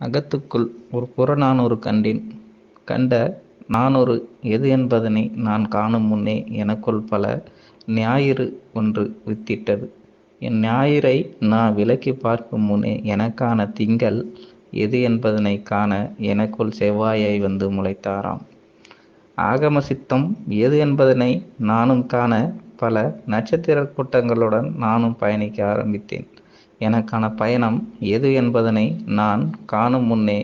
அகத்துக்குள் ஒரு புறநானூறு கண்டேன். கண்ட நானூறு எது என்பதனை நான் காணும் முன்னே எனக்குள் பல ஞாயிறு ஒன்று வித்திட்டது. என் ஞாயிறை நான் விலக்கி பார்க்கும் முன்னே எனக்கான திங்கள் எது என்பதனை காண எனக்குள் செவ்வாயை வந்து முளைத்தாராம். ஆகம சித்தம் எது என்பதனை நானும் காண பல நட்சத்திர கூட்டங்களுடன் நானும் பயணிக்க ஆரம்பித்தேன். எனக்கான பயணம் எது என்பதனை நான் காணும் முன்னே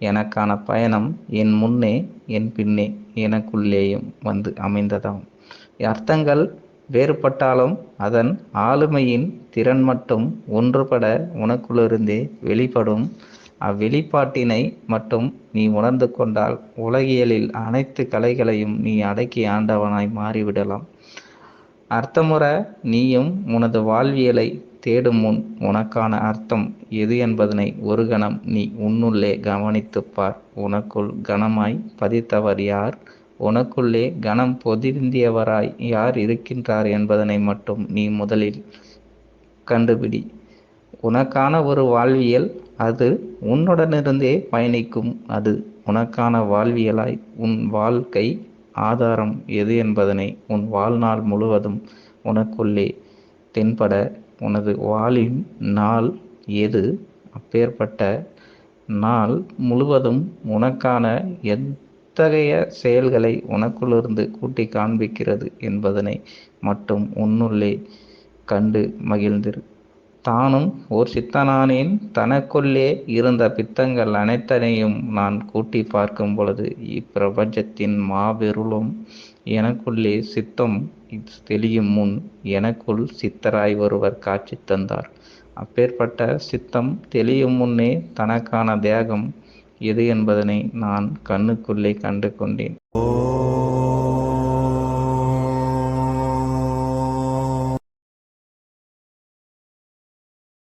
எனக்கான பயணம் என் முன்னே என் பின்னே எனக்குள்ளேயும் வந்து அமைந்ததாம். அர்த்தங்கள் வேறுபட்டாலும் அதன் ஆளுமையின் திறன் மட்டும் ஒன்றுபட உனக்குள்ளிருந்தே வெளிப்படும். அவ்வெளிப்பாட்டினை மட்டும் நீ உணர்ந்து கொண்டால் உலகியலில் அனைத்து கலைகளையும் நீ அடக்கி ஆண்டவனாய் மாறிவிடலாம். அர்த்தமுற நீயும் உனது வாழ்வியலை தேடும் முன் உனக்கான அர்த்தம் எது என்பதனை ஒரு கணம் நீ உன்னுள்ளே கவனித்துப் பார். உனக்குள் கனமாய் பதித்தவர் யார்? உனக்குள்ளே கனம் பொதிந்தியவராய் யார் இருக்கின்றார் என்பதனை மட்டும் நீ முதலில் கண்டுபிடி. உனக்கான ஒரு வாழ்வியல் அது உன்னுடனிருந்தே பயணிக்கும் அது. உனக்கான வாழ்வியலாய் உன் வாழ்க்கை ஆதாரம் எது என்பதனை உன் வாழ்நாள் முழுவதும் உனக்குள்ளே தென்பட உனது வாளின் நாள் எது? அப்பேற்பட்ட நாள் முழுவதும் உனக்கான எத்தகைய செயல்களை உனக்குள்ளிருந்து கூட்டி காண்பிக்கிறது என்பதனை மட்டும் உன்னுள்ளே கண்டு மகிழ்ந்திரு. தானும் ஓர் சித்தனானேன் தனக்குள்ளே இருந்த பித்தங்கள் அனைத்தனையும் நான் கூட்டி பார்க்கும் பொழுது இப்பிரபஞ்சத்தின் மாபெருளும் எனக்குள்ளே சித்தம் தெளியும் முன் எனக்குள் சித்தராய் ஒருவர் காட்சி தந்தார். அப்பேற்பட்ட சித்தம் தெளியும் முன்னே தனக்கான தேகம் எது என்பதனை நான் கண்ணுக்குள்ளே கண்டு கொண்டேன்.